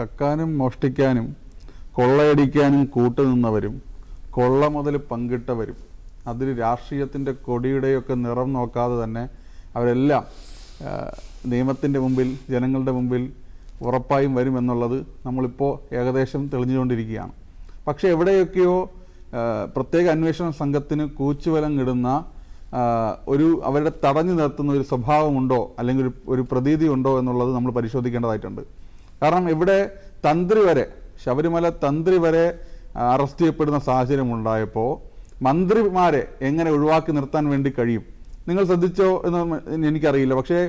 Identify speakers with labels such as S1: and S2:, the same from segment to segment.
S1: കക്കാനും മോഷ്ടിക്കാനും കൊള്ളയടിക്കാനും കൂട്ടു നിന്നവരും കൊള്ള മുതൽ പങ്കിട്ടവരും അതിൽ രാഷ്ട്രീയത്തിന്റെ കൊടിയുടെയൊക്കെ നിറം നോക്കാതെ തന്നെ അവരെല്ലാം നിയമത്തിന്റെ മുമ്പിൽ ജനങ്ങളുടെ മുമ്പിൽ ഉറപ്പായും വരുമെന്നുള്ളത് നമ്മളിപ്പോൾ ഏകദേശം തെളിഞ്ഞുകൊണ്ടിരിക്കുകയാണ്. പക്ഷേ എവിടെയൊക്കെയോ പ്രത്യേക അന്വേഷണ സംഘത്തിന് കൂച്ചുവലം ഇടുന്ന ഒരു അവരുടെ തടഞ്ഞു നിർത്തുന്ന ഒരു സ്വഭാവമുണ്ടോ അല്ലെങ്കിൽ ഒരു ഒരു പ്രതീതി ഉണ്ടോ എന്നുള്ളത് നമ്മൾ പരിശോധിക്കേണ്ടതായിട്ടുണ്ട്. കാരണം ഇവിടെ തന്ത്രി വരെ ശബരിമല തന്ത്രി വരെ അറസ്റ്റ് ചെയ്യപ്പെടുന്ന സാഹചര്യം ഉണ്ടായപ്പോൾ മന്ത്രിമാരെ എങ്ങനെ ഒഴിവാക്കി നിർത്താൻ വേണ്ടി കഴിയും? നിങ്ങൾ ശ്രദ്ധിച്ചോ എന്ന് എനിക്കറിയില്ല. പക്ഷേ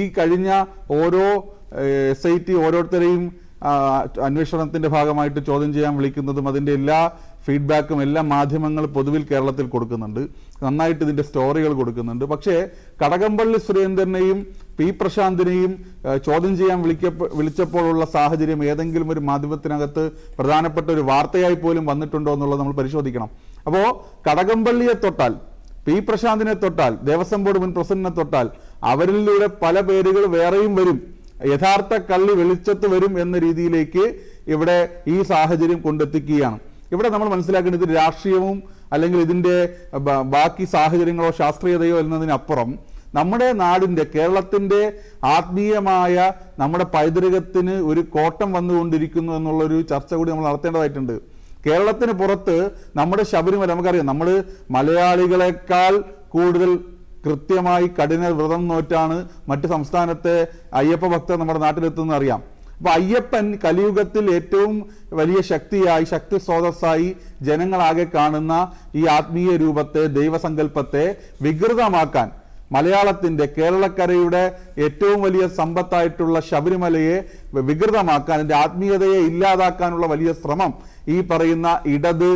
S1: ഈ കഴിഞ്ഞ ഓരോ എസ് ഐ ടി ഓരോരുത്തരെയും അന്വേഷണത്തിന്റെ ഭാഗമായിട്ട് ചോദ്യം ചെയ്യാൻ വിളിക്കുന്നതും അതിന്റെ എല്ലാ ഫീഡ്ബാക്കും എല്ലാ മാധ്യമങ്ങൾ പൊതുവിൽ കേരളത്തിൽ കൊടുക്കുന്നുണ്ട്. നന്നായിട്ട് ഇതിന്റെ സ്റ്റോറികൾ കൊടുക്കുന്നുണ്ട്. പക്ഷേ കടകംപള്ളി സുരേന്ദ്രനെയും പി പ്രശാന്തിനെയും ചോദ്യം ചെയ്യാൻ വിളിക്കപ്പ വിളിച്ചപ്പോഴുള്ള സാഹചര്യം ഏതെങ്കിലും ഒരു മാധ്യമത്തിനകത്ത് പ്രധാനപ്പെട്ട ഒരു വാർത്തയായി പോലും വന്നിട്ടുണ്ടോ എന്നുള്ളത് നമ്മൾ പരിശോധിക്കണം. അപ്പോൾ കടകംപള്ളിയെ തൊട്ടാൽ പി പ്രശാന്തിനെ തൊട്ടാൽ ദേവസ്വം ബോർഡ് മുൻ പ്രസിഡന്റിനെ തൊട്ടാൽ അവരിലൂടെ പല പേരുകൾ വേറെയും വരും. യഥാർത്ഥ കള്ളി വെളിച്ചത്ത് വരും എന്ന രീതിയിലേക്ക് ഇവിടെ ഈ സാഹചര്യം കൊണ്ടെത്തിക്കുകയാണ്. ഇവിടെ നമ്മൾ മനസ്സിലാക്കേണ്ടത് രാഷ്ട്രീയവും അല്ലെങ്കിൽ ഇതിന്റെ ബാക്കി സാഹചര്യങ്ങളോ ശാസ്ത്രീയതയോ എന്നതിനപ്പുറം നമ്മുടെ നാടിന്റെ കേരളത്തിന്റെ ആത്മീയമായ നമ്മുടെ പൈതൃകത്തിന് ഒരു കോട്ടം വന്നുകൊണ്ടിരിക്കുന്നു എന്നുള്ളൊരു ചർച്ച കൂടി നമ്മൾ നടത്തേണ്ടതായിട്ടുണ്ട്. കേരളത്തിന് പുറത്ത് നമ്മുടെ ശബരിമല നമുക്കറിയാം നമ്മൾ മലയാളികളെക്കാൾ കൂടുതൽ കൃത്യമായി കഠിന വ്രതം നോറ്റാണ് മറ്റു സംസ്ഥാനത്തെ അയ്യപ്പ ഭക്തർ നമ്മുടെ നാട്ടിലെത്തുന്നത് അറിയാം. അപ്പൊ അയ്യപ്പൻ കലിയുഗത്തിൽ ഏറ്റവും വലിയ ശക്തിയായി ശക്തി സ്രോതസ്സായി ജനങ്ങളാകെ കാണുന്ന ഈ ആത്മീയ രൂപത്തെ ദൈവസങ്കല്പത്തെ വികൃതമാക്കാൻ മലയാളത്തിന്റെ കേരളക്കരയുടെ ഏറ്റവും വലിയ സമ്പത്തായിട്ടുള്ള ശബരിമലയെ വികൃതമാക്കാൻ അതിന്റെ ആത്മീയതയെ ഇല്ലാതാക്കാനുള്ള വലിയ ശ്രമം ഈ പറയുന്ന ഇടത്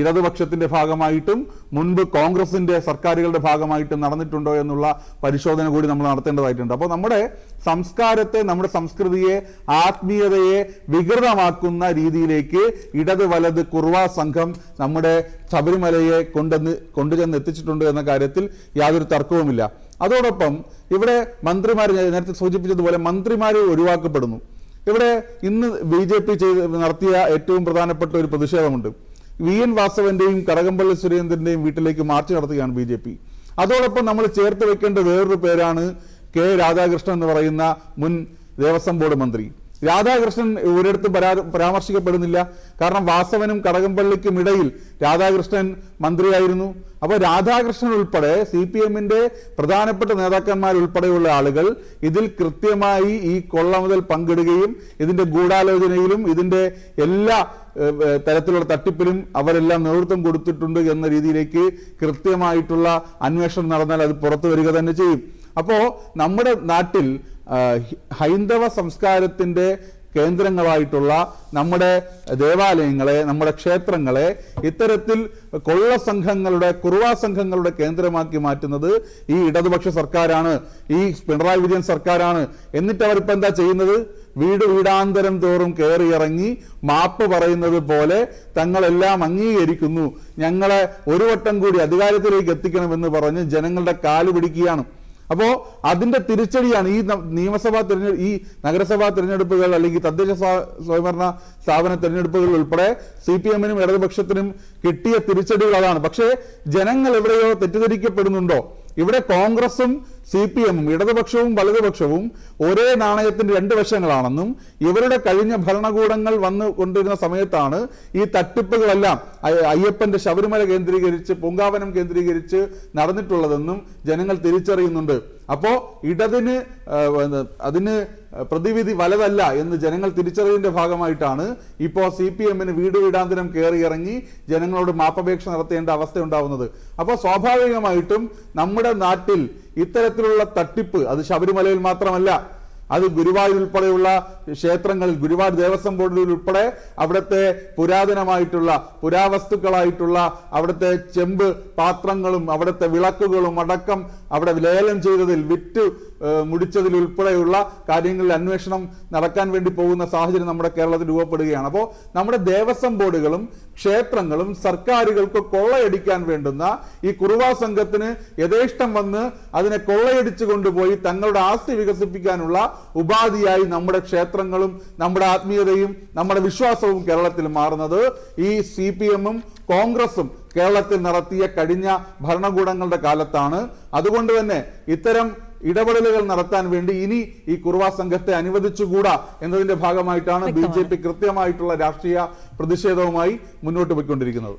S1: ഇടതുപക്ഷത്തിന്റെ ഭാഗമായിട്ടും മുൻപ് കോൺഗ്രസിന്റെ സർക്കാരുകളുടെ ഭാഗമായിട്ടും നടന്നിട്ടുണ്ടോ എന്നുള്ള പരിശോധന കൂടി നമ്മൾ നടത്തേണ്ടതായിട്ടുണ്ട്. അപ്പോൾ നമ്മുടെ സംസ്കാരത്തെ നമ്മുടെ സംസ്കൃതിയെ ആത്മീയതയെ വികൃതമാക്കുന്ന രീതിയിലേക്ക് ഇടത് വലത് കുർവ സംഘം നമ്മുടെ ശബരിമലയെ കൊണ്ടെന്ന് കൊണ്ടുചെന്ന് എത്തിച്ചിട്ടുണ്ട് എന്ന കാര്യത്തിൽ യാതൊരു തർക്കവുമില്ല. അതോടൊപ്പം ഇവിടെ മന്ത്രിമാർ നേരത്തെ സൂചിപ്പിച്ചതുപോലെ മന്ത്രിമാർ ഒഴിവാക്കപ്പെടുന്നു. ഇവിടെ ഇന്ന് ബി ജെ പി ചെയ്ത് നടത്തിയ ഏറ്റവും പ്രധാനപ്പെട്ട ഒരു പ്രതിഷേധമുണ്ട്. വി എൻ വാസവന്റെയും കടകംപള്ളി സുരേന്ദ്രന്റെയും വീട്ടിലേക്ക് മാർച്ച് നടത്തുകയാണ് ബി ജെ പി. അതോടൊപ്പം നമ്മൾ ചേർത്ത് വെക്കേണ്ട വേറൊരു പേരാണ് കെ രാധാകൃഷ്ണൻ എന്ന് പറയുന്ന മുൻ ദേവസ്വം ബോർഡ് മന്ത്രി. രാധാകൃഷ്ണൻ ഒരിടത്തും പരാ പരാമർശിക്കപ്പെടുന്നില്ല. കാരണം വാസവനും കടകംപള്ളിക്കും ഇടയിൽ രാധാകൃഷ്ണൻ മന്ത്രിയായിരുന്നു. അപ്പോൾ രാധാകൃഷ്ണൻ ഉൾപ്പെടെ സി പി എമ്മിന്റെ പ്രധാനപ്പെട്ട നേതാക്കന്മാർ ഉൾപ്പെടെയുള്ള ആളുകൾ ഇതിൽ കൃത്യമായി ഈ കൊള്ള മുതൽ പങ്കിടുകയും ഇതിന്റെ ഗൂഢാലോചനയിലും ഇതിന്റെ എല്ലാ തരത്തിലുള്ള തട്ടിപ്പിലും അവരെല്ലാം നേതൃത്വം കൊടുത്തിട്ടുണ്ട് എന്ന രീതിയിലേക്ക് കൃത്യമായിട്ടുള്ള അന്വേഷണം നടന്നാൽ അത് പുറത്തു വരിക തന്നെ ചെയ്യും. അപ്പോൾ നമ്മുടെ നാട്ടിൽ ഹൈന്ദവ സംസ്കാരത്തിന്റെ കേന്ദ്രങ്ങളായിട്ടുള്ള നമ്മുടെ ദേവാലയങ്ങളെ നമ്മുടെ ക്ഷേത്രങ്ങളെ ഇത്തരത്തിൽ കൊള്ള സംഘങ്ങളുടെ കുറുവാ സംഘങ്ങളുടെ കേന്ദ്രമാക്കി മാറ്റുന്നത് ഈ ഇടതുപക്ഷ സർക്കാരാണ് ഈ പിണറായി വിജയൻ സർക്കാരാണ്. എന്നിട്ട് അവരിപ്പോൾ എന്താ ചെയ്യുന്നത്? വീട് വീടാന്തരം തോറും കയറിയിറങ്ങി മാപ്പ് പറയുന്നത് പോലെ തങ്ങളെല്ലാം അംഗീകരിക്കുന്നു. ഞങ്ങളെ ഒരു വട്ടം കൂടി അധികാരത്തിലേക്ക് എത്തിക്കണമെന്ന് പറഞ്ഞ് ജനങ്ങളുടെ കാൽ പിടിക്കുകയാണ്. അപ്പോ അതിന്റെ തിരിച്ചടിയാണ് ഈ നിയമസഭാ തിരഞ്ഞെടുപ്പ് ഈ നഗരസഭാ തിരഞ്ഞെടുപ്പുകൾ അല്ലെങ്കിൽ തദ്ദേശ സ്വ- സ്വയംഭരണ സ്ഥാപന തിരഞ്ഞെടുപ്പുകൾ ഉൾപ്പെടെ സി പി എമ്മിനും ഇടതുപക്ഷത്തിനും കിട്ടിയ തിരിച്ചടികൾ അതാണ് പക്ഷേ ജനങ്ങൾ എവിടെയോ തെറ്റിദ്ധരിക്കപ്പെടുന്നുണ്ടോ? ഇവിടെ കോൺഗ്രസും സി പി എമ്മും ഇടതുപക്ഷവും വലതുപക്ഷവും ഒരേ നാണയത്തിന്റെ രണ്ട് വശങ്ങളാണെന്നും ഇവരുടെ കഴിഞ്ഞ ഭരണകൂടങ്ങൾ വന്നു കൊണ്ടിരുന്ന സമയത്താണ് ഈ തട്ടിപ്പുകളെല്ലാം അയ്യപ്പന്റെ ശബരിമല കേന്ദ്രീകരിച്ച് പൂങ്കാവനം കേന്ദ്രീകരിച്ച് നടന്നിട്ടുള്ളതെന്നും ജനങ്ങൾ തിരിച്ചറിയുന്നുണ്ട്. അപ്പോ ഇടതിന് അതിന് പ്രതിവിധി വലതല്ല എന്ന് ജനങ്ങൾ തിരിച്ചറിയതിന്റെ ഭാഗമായിട്ടാണ് ഇപ്പോൾ സി പി എമ്മിന് വീട് വീടാന്തരം കയറി ഇറങ്ങി ജനങ്ങളോട് മാപ്പപേക്ഷ നടത്തേണ്ട അവസ്ഥ ഉണ്ടാവുന്നത് അപ്പോൾ സ്വാഭാവികമായിട്ടും നമ്മുടെ നാട്ടിൽ ഇത്തരത്തിലുള്ള തട്ടിപ്പ് അത് ശബരിമലയിൽ മാത്രമല്ല അത് ഗുരുവായൂർ ഉൾപ്പെടെയുള്ള ക്ഷേത്രങ്ങളിൽ ഗുരുവായൂർ ദേവസ്വം ബോർഡിൽ ഉൾപ്പെടെ അവിടുത്തെ പുരാതനമായിട്ടുള്ള പുരാവസ്തുക്കളായിട്ടുള്ള അവിടുത്തെ ചെമ്പ് പാത്രങ്ങളും അവിടുത്തെ വിളക്കുകളും അടക്കം അവിടെ ലേലം ചെയ്തതിൽ വിറ്റ് മുടിച്ചതിൽ ഉൾപ്പെടെയുള്ള കാര്യങ്ങളിൽ അന്വേഷണം നടക്കാൻ വേണ്ടി പോകുന്ന സാഹചര്യം നമ്മുടെ കേരളത്തിൽ രൂപപ്പെടുകയാണ്. അപ്പോൾ നമ്മുടെ ദേവസ്വം ബോർഡുകളും ക്ഷേത്രങ്ങളും സർക്കാരുകൾക്ക് കൊള്ളയടിക്കാൻ വേണ്ടുന്ന ഈ കുറുവാ സംഘത്തിന് യഥേഷ്ടം വന്ന് അതിനെ കൊള്ളയടിച്ചു കൊണ്ടുപോയി തങ്ങളുടെ ആസ്തി വികസിപ്പിക്കാനുള്ള ഉപാധിയായി നമ്മുടെ ക്ഷേത്ര ചരിത്രങ്ങളും നമ്മുടെ ആത്മീയതയും നമ്മുടെ വിശ്വാസവും കേരളത്തിൽ മാറുന്നത് ഈ സി പി എമ്മും കോൺഗ്രസും കേരളത്തിൽ നടത്തിയ കഴിഞ്ഞ ഭരണകൂടങ്ങളുടെ കാലത്താണ്. അതുകൊണ്ട് തന്നെ ഇത്തരം ഇടപെടലുകൾ നടത്താൻ വേണ്ടി ഇനി ഈ കുർവാ സംഘത്തെ അനുവദിച്ചുകൂടാ എന്നതിന്റെ ഭാഗമായിട്ടാണ് ബി ജെ പി കൃത്യമായിട്ടുള്ള രാഷ്ട്രീയ പ്രതിഷേധവുമായി മുന്നോട്ട് പോയിക്കൊണ്ടിരിക്കുന്നത്.